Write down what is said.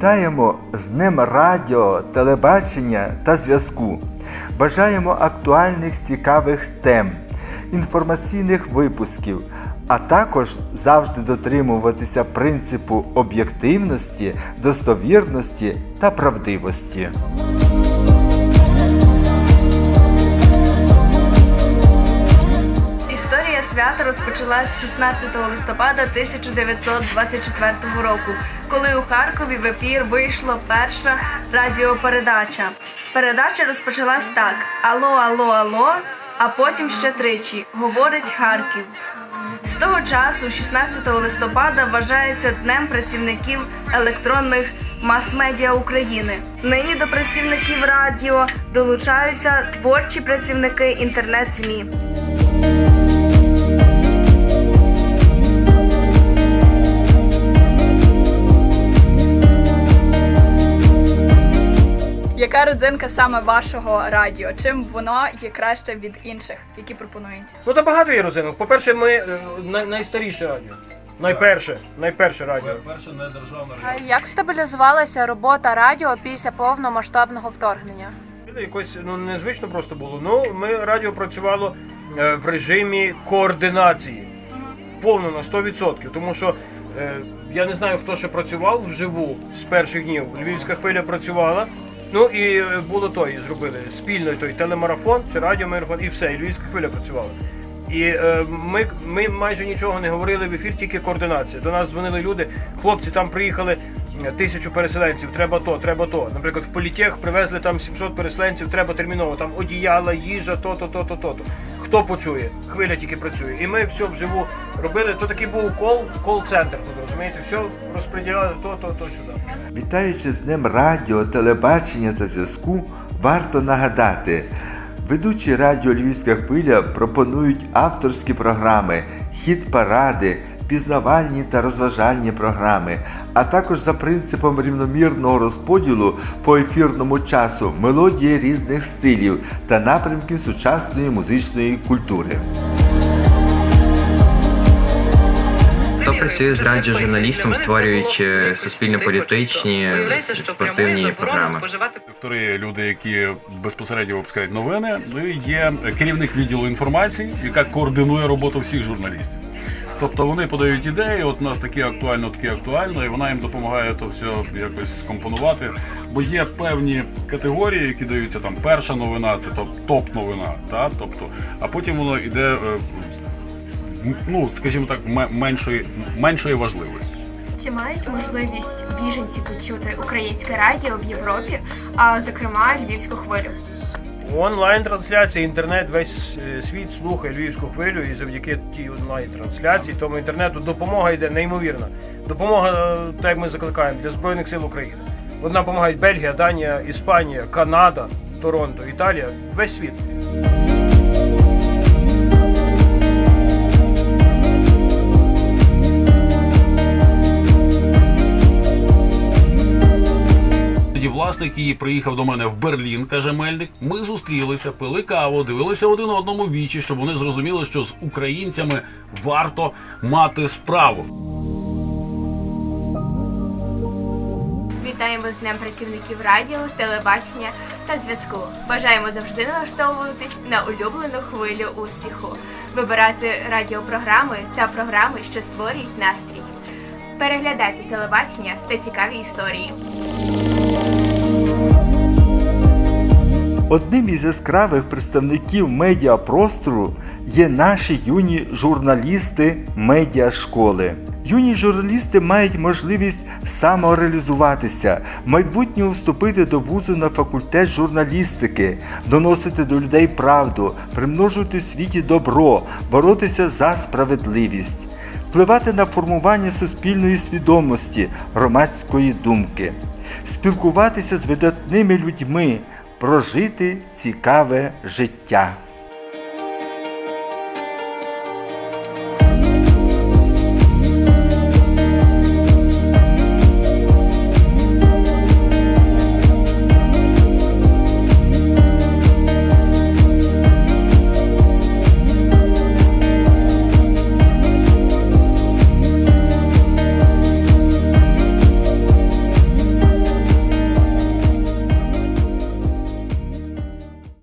Вітаємо з Днем радіо, телебачення та зв'язку. Бажаємо актуальних цікавих тем, інформаційних випусків, а також завжди дотримуватися принципу об'єктивності, достовірності та правдивості. Історія розпочалась 16 листопада 1924 року, коли у Харкові в ефір вийшла перша радіопередача. Передача розпочалась так: Алло, алло, алло, а потім ще тричі говорить Харків. З того часу, 16 листопада, вважається днем працівників електронних мас-медіа України. Нині до працівників радіо долучаються творчі працівники інтернет-ЗМІ. Яка родзинка саме вашого радіо? Чим воно є краще від інших, які пропонують? Ну та багато є розинок. По-перше, ми е, най- найстаріше радіо. Найперше, найперше радіо. Перше не державна А Як стабілізувалася робота радіо після повномасштабного вторгнення? Якось ну незвично просто було. Ну, ми радіо працювало е, в режимі координації. Повно на 100%. Тому що е, я не знаю, хто ще працював вживу з перших днів. Львівська хвиля працювала. Ну і е, було той, зробили спільно той телемарафон чи радіомарафон, і все, і Львівська хвиля працювала. І е, ми, ми майже нічого не говорили в ефір, тільки координація. До нас дзвонили люди, хлопці там приїхали е, тисячу переселенців, треба то, треба то. Наприклад, в політех привезли там 700 переселенців, треба терміново, там одіяла, їжа, то, то, то, то, то. то. Хто почує? Хвиля тільки працює. І ми все вживу робили. То такий був кол, кол-центр. Тут розумієте, все розподіляли то, то, то сюди. Вітаючи з ним радіо, телебачення та зв'язку, варто нагадати. Ведучі радіо Львівська хвиля пропонують авторські програми, хіт-паради, пізнавальні та розважальні програми, а також за принципом рівномірного розподілу по ефірному часу мелодії різних стилів та напрямків сучасної музичної культури. Хто працює з радіожурналістом, створюючи суспільно-політичні спортивні програми? Редактори, люди, які безпосередньо випускають новини. Ну і є керівник відділу інформації, яка координує роботу всіх журналістів. Тобто вони подають ідеї, от у нас таке актуально, таке актуально, і вона їм допомагає то все якось скомпонувати. Бо є певні категорії, які даються там перша новина, це топ- топ-новина, та? тобто, а потім воно йде, е, ну скажімо так, ме- меншої, меншої важливості. Чи мають можливість біженці почути українське радіо в Європі, а зокрема львівську хвилю? Онлайн-трансляція, інтернет, весь е, світ слухає львівську хвилю, і завдяки тій онлайн-трансляції, тому інтернету допомога йде неймовірна. Допомога, е, так ми закликаємо, для Збройних сил України. Одна допомагають Бельгія, Данія, Іспанія, Канада, Торонто, Італія, весь світ. Тоді власник її приїхав до мене в Берлін, каже Мельник. Ми зустрілися, пили каву, дивилися один одному вічі, щоб вони зрозуміли, що з українцями варто мати справу. Вітаємо з Днем працівників радіо, телебачення та зв'язку. Бажаємо завжди налаштовуватись на улюблену хвилю успіху, вибирати радіопрограми та програми, що створюють настрій. Переглядати телебачення та цікаві історії. Одним із яскравих представників медіапростору є наші юні журналісти медіашколи. Юні журналісти мають можливість самореалізуватися, в вступити до вузу на факультет журналістики, доносити до людей правду, примножувати в світі добро, боротися за справедливість, впливати на формування суспільної свідомості, громадської думки, спілкуватися з видатними людьми, прожити цікаве життя.